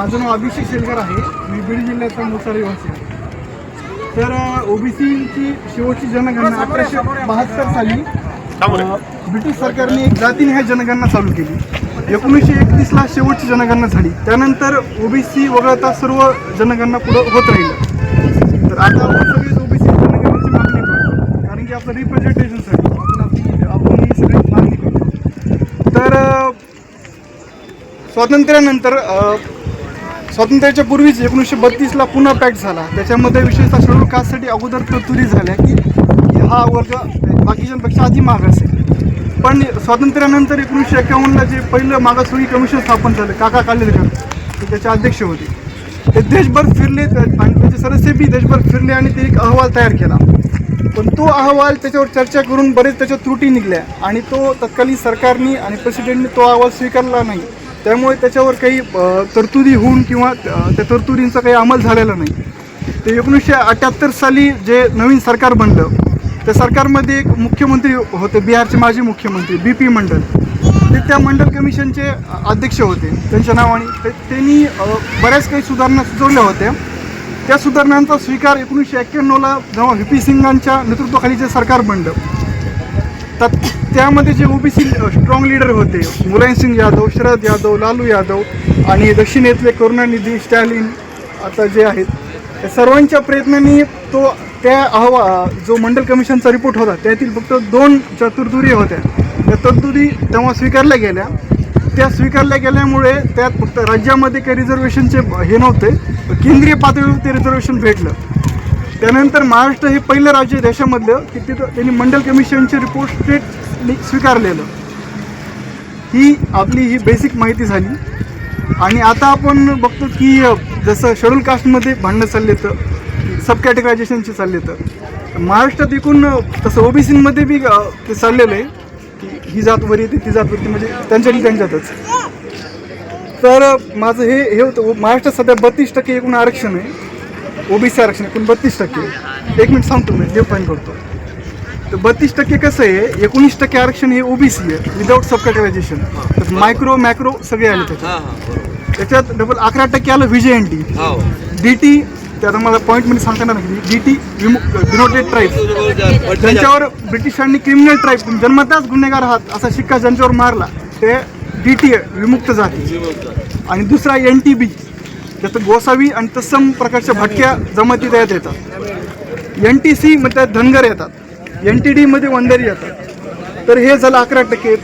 माझं नाव अभिषेक शेलकर आहे. मी बीड जिल्ह्याचा मुसार निवासी आहे. तर ओबीसीची शेवटची जनगणना अठराशे बहात्तर साली ब्रिटिश सरकारने एक जातीनिहाय जनगणना चालू केली. एकोणीसशे एकतीसला शेवटची जनगणना झाली. त्यानंतर ओबीसी वगळता सर्व जनगणना पुढं होत राहिलं. तर आता आपण सगळेच ओबीसी जनगणनेची मागणी करतो कारण की आपलं रिप्रेझेंटेशनसाठी आपण ही सगळी मागणी करतो तर स्वातंत्र्यानंतर स्वातंत्र्याच्या पूर्वीच एकोणीसशे बत्तीसला पुन्हा पॅक्ट झाला. त्याच्यामध्ये विशेषतः शेड्यूल कास्टसाठी अगोदर तरतुदी झाल्या की हा वर्ग बाकीच्यांपेक्षा आधी मागास आहे पण स्वातंत्र्यानंतर एकोणीसशे एकावन्नला जे पहिलं मागासवर्गीय कमिशन स्थापन झालं काका कालेलकर ते त्याचे अध्यक्ष होते. ते देशभर फिरले आणि त्याचे सदस्य बी देशभर फिरले आणि ते एक अहवाल तयार केला. पण तो अहवाल त्याच्यावर चर्चा करून बरेच त्याच्या त्रुटी निघल्या आणि तो तत्कालीन सरकारने आणि प्रेसिडेंटने तो अहवाल स्वीकारला नाही. त्यामुळे त्याच्यावर काही तरतुदी होऊन किंवा त्या तरतुदींचा काही अंमल झालेला नाही. ते एकोणीसशे अठ्ठ्याहत्तर साली जे नवीन सरकार बनलं त्या सरकारमध्ये एक मुख्यमंत्री होते बिहारचे माजी मुख्यमंत्री बी पी मंडल. ते त्या मंडल कमिशनचे अध्यक्ष होते त्यांच्या नावाने ते- त्यांनी बऱ्याच काही सुधारणा सुचवल्या होत्या. त्या सुधारणांचा स्वीकार एकोणीसशे एक्क्याण्णवला जेव्हा व्ही पी सिंगांच्या नेतृत्वाखाली जे सरकार बनलं तर त्यामध्ये जे ओबीसी स्ट्रॉंग लीडर होते मुलायमसिंग यादव शरद यादव लालू यादव आणि दक्षिणेतले करुणानिधी स्टॅलिन आता जे आहेत त्या सर्वांच्या प्रयत्नांनी तो त्या अहवा जो मंडल कमिशनचा रिपोर्ट होता त्यातील फक्त दोन चतुर्दुरी होत्या. त्या तरतुदी तेव्हा स्वीकारल्या गेल्या. त्या स्वीकारल्या गेल्यामुळे त्यात फक्त राज्यामध्ये काही रिझर्वेशनचे हे नव्हते केंद्रीय पातळीवर ते रिझर्वेशन भेटलं. त्यानंतर महाराष्ट्र हे पहिलं राज्य देशामधलं की तिथं त्यांनी मंडल कमिशनचे रिपोर्ट स्टेट स्वीकारलेलं. ही आपली ही बेसिक माहिती झाली. आणि आता आपण बघतो की जसं शेड्यूल कास्टमध्ये भांडणं चालले तर सब कॅटेगरायझेशनचे चालले तर. महाराष्ट्रात एकूण तसं ओबीसीमध्ये बी ते चाललेलं आहे की ही जात वर येते ती जात वरती म्हणजे त्यांच्यातली त्यांच्यातच तर माझं हे हे होतं महाराष्ट्रात सध्या बत्तीस टक्के एकूण आरक्षण आहे. ओबीसी आरक्षण एकूण बत्तीस टक्के. एक मिनिट सांगतो मी हे फाईन करतो. तर बत्तीस टक्के कसं आहे एकोणीस टक्के आरक्षण हे ओबीसी आहे विदाऊट सब कॅटेगरायझेशन तर मायक्रो मॅक्रो सगळे आले त्याच्यात. हा हा त्याच्यात डबल अकरा टक्के आलं व्ही जे एन टी हो. डी टी ते आता मला पॉईंटमध्ये सांगता येणार नाही. डी टी डिनोटेड ट्राईब ज्यांच्यावर ब्रिटिशांनी क्रिमिनल ट्राईब जन्मताच गुन्हेगार आहात असा शिक्का ज्यांच्यावर मारला ते डी टी विमुक्त जाती. आणि दुसरा एन टी बी त्यात गोसावी आणि तत्सम प्रकारच्या भटक्या जमाती त्यात येतात. एन टी सी मध्ये त्यात धनगर येतात. एन टी डीमध्ये वंजारी येतात. तर हे झालं अकरा टक्के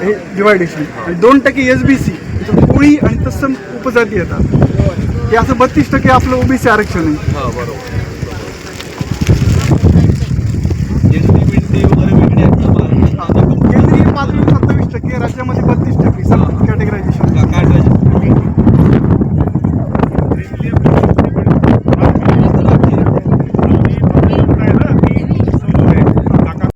हे डिवायडेशन आणि दोन टक्के एस बी सी कोळी आणि तत्सम उपजाती येतात. हे असं बत्तीस टक्के आपलं ओबीसी आरक्षण आहे. केंद्रीय पातळीवर सत्तावीस टक्के राज्यामध्ये बत्तीस टक्के.